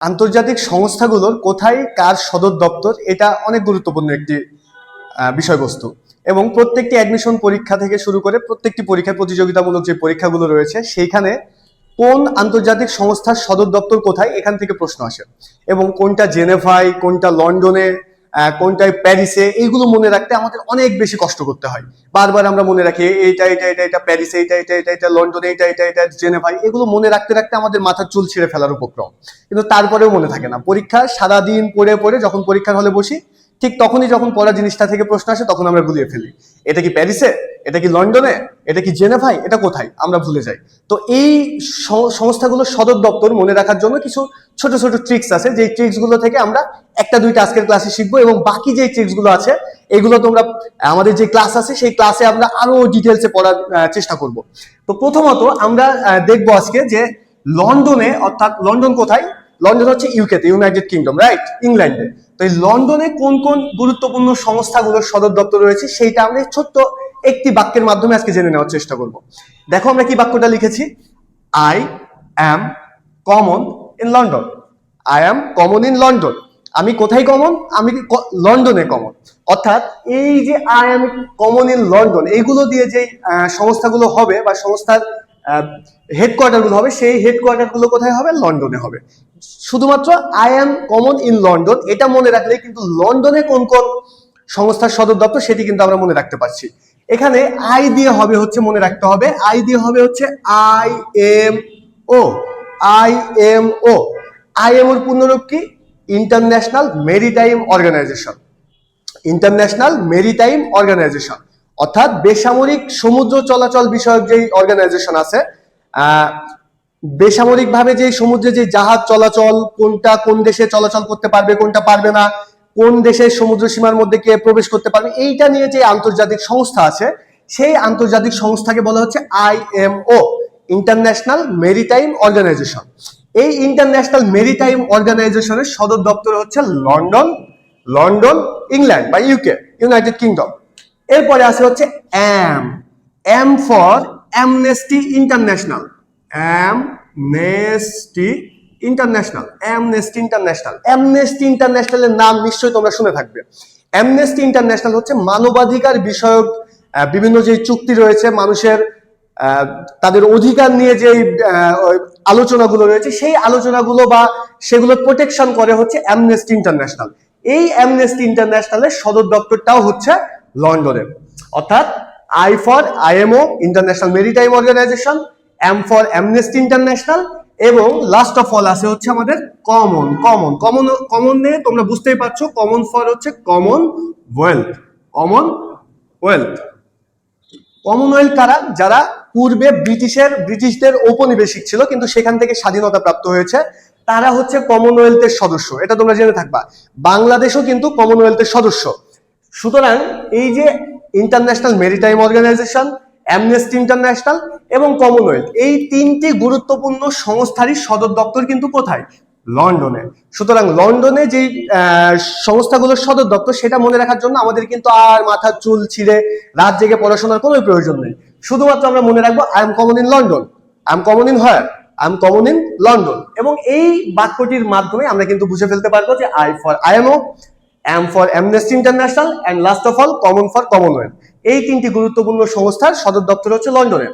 আন্তর্জাতিক সংস্থাগুলোর কোথায় কার সদর দপ্তর, এটা অনেক গুরুত্বপূর্ণ একটি বিষয়বস্তু। এবং প্রত্যেকটি অ্যাডমিশন পরীক্ষা থেকে শুরু করে প্রত্যেকটি পরীক্ষার প্রতিযোগিতামূলক যে পরীক্ষাগুলো রয়েছে, সেইখানে কোন আন্তর্জাতিক সংস্থার সদর দপ্তর কোথায়, এখান থেকে প্রশ্ন আসে। এবং কোনটা জেনেভায়, কোনটা লন্ডনে কোনটায় প্যারিসে, এইগুলো মনে রাখতে আমাদের অনেক বেশি কষ্ট করতে হয়। বারবার আমরা মনে রাখি, এইটা এটা এটা এটা প্যারিসে এটা এটা এটা এটা লন্ডনে এটা এটা এটা জেনেভাই এগুলো মনে রাখতে রাখতে আমাদের মাথার চুল ছিঁড়ে ফেলার উপক্রম। কিন্তু তারপরেও মনে থাকে না। পরীক্ষা সারাদিন পড়ে পড়ে যখন পরীক্ষার হলে বসি, ঠিক তখনই যখন পড়া জিনিসটা থেকে প্রশ্ন আসে, তখন আমরা গুলিয়ে ফেলি। এটা কি প্যারিসে? এটা কি লন্ডনে? এটা কি জেনেভাই এটা কোথায়? আমরা ভুলে যাই। তো এই সংস্থাগুলোর সদর দপ্তর মনে রাখার জন্য কিছু ছোট ছোট ট্রিক্স আছে। যে ট্রিক্সগুলো থেকে আমরা একটা দুইটা আজকের ক্লাসে শিখব এবং বাকি যে ট্রিক্সগুলো আছে, এগুলো তোমরা, আমাদের যে ক্লাস আছে, সেই ক্লাসে আমরা আরও ডিটেলসে পড়ার চেষ্টা করব। তো প্রথমত আমরা দেখব আজকে যে লন্ডনে, অর্থাৎ লন্ডন কোথায়? লন্ডন হচ্ছে ইউকেতে ইউনাইটেড কিংডম রাইট ইংল্যান্ডে তো এই লন্ডনে কোন কোন গুরুত্বপূর্ণ সংস্থাগুলোর সদর দপ্তর রয়েছে, সেইটা আমরা ছোট্ট একটি বাক্যের মাধ্যমে আজকে জেনে নেওয়ার চেষ্টা করব। দেখো আমরা কি বাক্যটা লিখেছি? I am common in London I am common in London আমি কোথায় কমন আমি লন্ডনে কমন অর্থাৎ এই যে I am common in London এইগুলো দিয়ে যে সংস্থাগুলো হবে বা সংস্থার হেডকোয়ার্টারগুলো হবে, সেই হেডকোয়ার্টারগুলো কোথায় হবে? লন্ডনে হবে। শুধুমাত্র I am common in London এটা মনে রাখলে কিন্তু লন্ডনে কোন কোন সংস্থার সদর দপ্তর, সেটি কিন্তু আমরা মনে রাখতে পারছি। এখানে আই দিয়ে হবে হচ্ছে, মনে রাখতে হবে, আই দিয়ে হবে হচ্ছে I M O. I M O. I M ওর পূর্ণরূপ কি? International maritime organisation international maritime organisation অর্থাৎ বেসামরিক সমুদ্র চলাচল বিষয়ক যেই অর্গানাইজেশন আছে বেসামরিকভাবে যে সমুদ্রে যে জাহাজ চলাচল, কোনটা কোন দেশে চলাচল করতে পারবে, কোনটা পারবে না কোন দেশের সমুদ্র সীমার মধ্যে কে প্রবেশ করতে পারবে এইটা নিয়ে যে আন্তর্জাতিক সংস্থা আছে, সেই আন্তর্জাতিক সংস্থাকে বলা হচ্ছে আইএমও ইন্টারন্যাশনাল মেরিটাইম অর্গানাইজেশন এই ইন্টারন্যাশনাল মেরিটাইম অর্গানাইজেশনের সদর দপ্তর হচ্ছে লন্ডন লন্ডন, ইংল্যান্ড বা ইউকে, ইউনাইটেড কিংডম। এরপরে আছে হচ্ছে am am for Amnesty International Amnesty International Amnesty International Amnesty ইন্টারন্যাশনালের নাম নিশ্চয়ই তোমরা শুনে থাকবে। অ্যামনেস্টি ইন্টারন্যাশনাল হচ্ছে মানবাধিকার বিষয়ক বিভিন্ন যে চুক্তি রয়েছে, মানুষের তাদের অধিকার নিয়ে যে আলোচনাগুলো রয়েছে, সেই আলোচনাগুলো বা সেগুলো প্রোটেকশন করে হচ্ছে অ্যামনেস্টি ইন্টারন্যাশনাল এই অ্যামনেস্টি ইন্টারন্যাশনালের সদর দপ্তরটাও হচ্ছে লন্ডনে অর্থাৎ I for IMO international maritime organisation M for Amnesty International এবং লাস্ট অফ অল আছে হচ্ছে আমাদের কমন কমন কমন কমন নিয়ে তোমরা বুঝতেই পারছ কমন ফর হচ্ছে common wealth common wealth Commonwealth কারা? যারা পূর্বে ব্রিটিশের, ব্রিটিশদের ঔপনিবেশিক ছিল, কিন্তু সেখান থেকে স্বাধীনতা প্রাপ্ত হয়েছে, তারা হচ্ছে কমনওয়েলথের সদস্য, এটা তোমরা জেনে থাকবা। বাংলাদেশও কিন্তু কমনওয়েলথের সদস্য। সুতরাং এই যে international maritime organisation Amnesty International এবং কমনওয়েলথ এই তিনটি গুরুত্বপূর্ণ সংস্থারই সদর দপ্তর কিন্তু কোথায়? লন্ডনে। সুতরাং লন্ডনে যে সংস্থাগুলোর সদর দপ্তর, সেটা মনে রাখার জন্য আমাদের কিন্তু আর মাথার চুল ছিঁড়ে রাত জেগে পড়াশোনার কোনো প্রয়োজন নেই। শুধুমাত্র আমরা মনে রাখব I am common in London I am common in higher I am common in London এবং এই বাক্যটির মাধ্যমে আমরা কিন্তু বুঝে ফেলতে পারব যে I for IMO M for Amnesty International and last of all common for Commonwealth এই তিনটি গুরুত্বপূর্ণ সংস্থার সদর দপ্তর হচ্ছে লন্ডনে